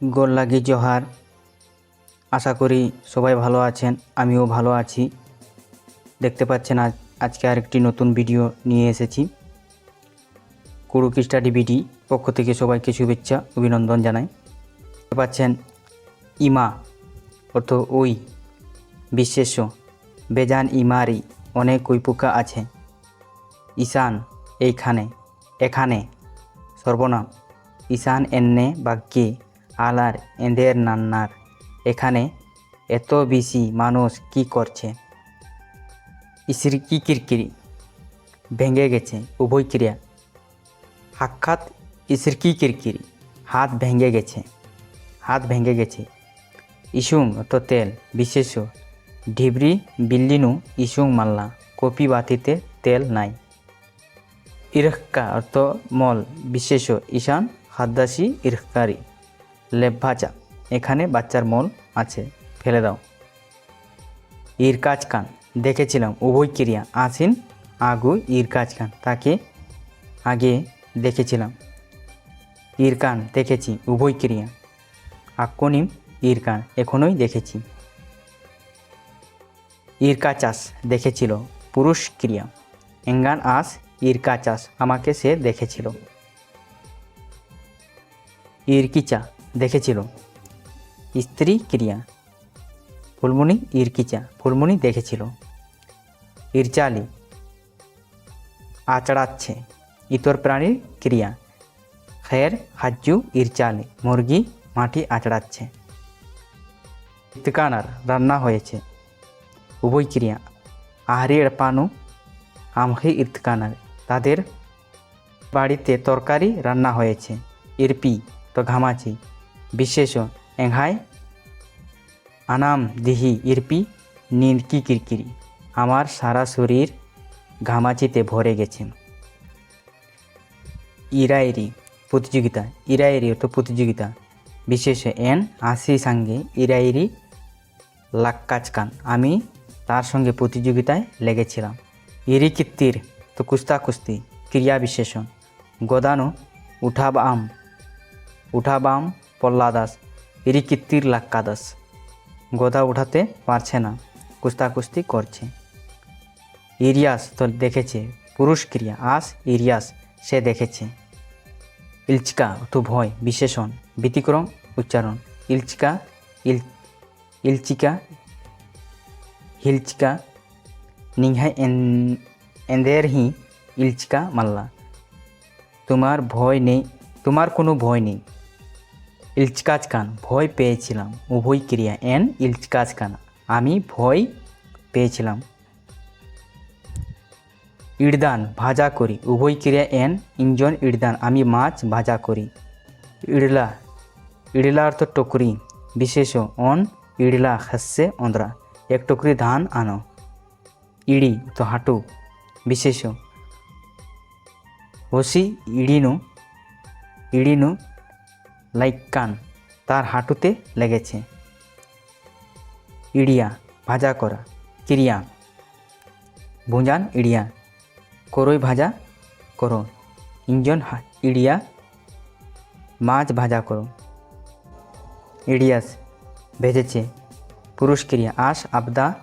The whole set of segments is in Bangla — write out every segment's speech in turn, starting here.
গোল লাগি জোহার। আশা করি সবাই ভালো আছেন, আমিও ভালো আছি। দেখতে পাচ্ছেন আজ, আজকে আরেকটি নতুন ভিডিও নিয়ে এসেছি। কুড়ুকি স্টাডি বিডি পক্ষ থেকে সবাইকে শুভেচ্ছা, অভিনন্দন জানাই। দেখতে পাচ্ছেন ইমা, অর্থ ওই বিশেষ্য বেজান ইমারি, অনেক ওই পোকা আছে। ঈশান, এইখানে, এখানে, সর্বনাম। ঈশান এন্নে বাক্যে আলার এঁদের নান্নার। এখানে এত বেশি মানুষ কি করছে? ইসির কি কিরকিরি? ভেঙে গেছে উভয় ক্রিয়া সাক্ষাৎ ইসির কি কিরকিরি? হাত ভেঙে গেছে। হাত ভেঙে গেছে। ইসুং অত তেল বিশেষ। ঢিবরি বিল্লিনু ইসুং মাল্লা। কপি বাতিতে তেল নাই। ইরক্কা অর্থ মল বিশেষ। ঈশান হাদ্দাসি ইরকারি লেভাচা এখানে বাচ্চার মল আছে, ফেলে দাও। ইর কাজ কান দেখেছিলাম, উভয় ক্রিয়া আসিন আগু ইর কাজ কান তাকে আগে দেখেছিলাম। ইর কান দেখেছি, উভয় ক্রিয়া। আকনিম ইর কান এখনই দেখেছি। ইরকা চাষ দেখেছিল, পুরুষ ক্রিয়া। এঙ্গান আস ইরকা চাষ আমাকে সে দেখেছিল। ইরকিচা দেখেছিল। স্ত্রী ক্রিয়া। ফুলমণি ইরকিচা। ফুলমণি দেখেছিল। ইরচালি আচড়াচ্ছে। ইতর প্রাণীর ক্রিয়া। খের, হাজ্জু ইরচালি মুরগি মাটি আচড়াচ্ছে। ইতকানার রান্না হয়েছে। উভয় ক্রিয়া। আহারির পানু, আমহি ইতকানার। তাদের বাড়িতে তরকারি রান্না হয়েছে। ইরপি, তো ঘামাচি। বিশেষ এংহাই। আনাম দিহি ইরপি নিনকি কিরকিরি। আমার সারা শরীর ঘামাচিতে ভরে গেছে। ইরাইরি প্রতিযোগিতা, ইরাইরি অর্থ প্রতিযোগিতা। বিশেষ এন, আসি সঙ্গে ইরাইরি লাক্কাচকান। আমি তার সঙ্গে প্রতিযোগিতায় লেগেছিলাম। ইরি কীর্তির তো কুস্তা কুস্তি ক্রিয়া বিশেষণ। গোদানো উঠাব আম উঠাবাম পল্লাদাস ইরি লাক্কা দাস গোদা উঠাতে পারছে না কুস্তা কুস্তি করছে। ইরিয়াস তো দেখেছে, পুরুষ ক্রিয়া, আস ইরিয়াস সে দেখেছে। ইলচিকা তো ভয়, বিশেষণ, ব্যতিক্রম, উচ্চারণ। ইলচিকা, ইল, ইলচিকা, হিলচিকা, নিংহাই এন্দের হি, ইলচিকা মাল্লা। তোমার ভয় নেই, তোমার কোনো ভয় নেই। ইলচকাজ কান ভয় পেয়েছিলাম। উভয় ক্রিয়া, এন ইলচকাজ কান আমি ভয় পেয়েছিলাম। ইড়দান, ভাজা করি। উভয় ক্রিয়া, এন ইঞ্জন, ইড়দান, আমি মাছ ভাজা করি। ইড়লা ইড়লা অর্থ টুকরি। বিশেষ, অন ইড়লা হাস্যে অন্দ্রা এক টুকরি ধান আনো। ইড়ি, তো হাঁটু। বিশেষ ওসি ইড়িনু ইড়িনু লাইকান তার হাঁটুতে লেগেছে। ইড়িয়া, ভাজা করা, ক্রিয়া। ভুঁজান, ইড়িয়া। করই ভাজা করো। ইঞ্জন ইড়িয়া। মাছ ভাজা করো। ইডিয়াস, ভেজেছে। পুরুষ ক্রিয়া, আশ, আবদা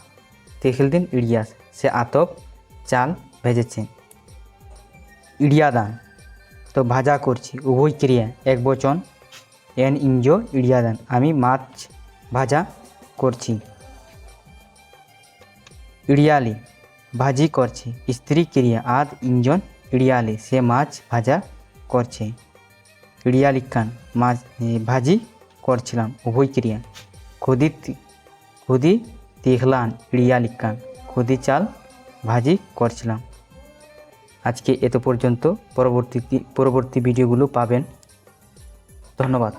তেখিলদিন ইডিয়াস। সে আতপ, চাল ভেজেছে। ইডিয়াদান, তো ভাজা করছি, উভয় ক্রিয়া, এক বচন। এন ইঞ্জো ইডিয়াদান। আমি মাছ ভাজা করছি। ইডিয়ালি ভাজি করছে। স্ত্রী ক্রিয়া আদ ইঞ্জন ইডিয়ালি সে মাছ ভাজা করছে। ইডিয়ালিকান মাছ এ, ভাজি করছিলাম উভয় ক্রিয়া। খুদি খুদি তিখলান ইডিয়ালিকান খুদি চাল ভাজি করছিলাম। আজকে এত পর্যন্ত পরবর্তী পরবর্তী ভিডিওগুলো পাবেন। ধন্যবাদ।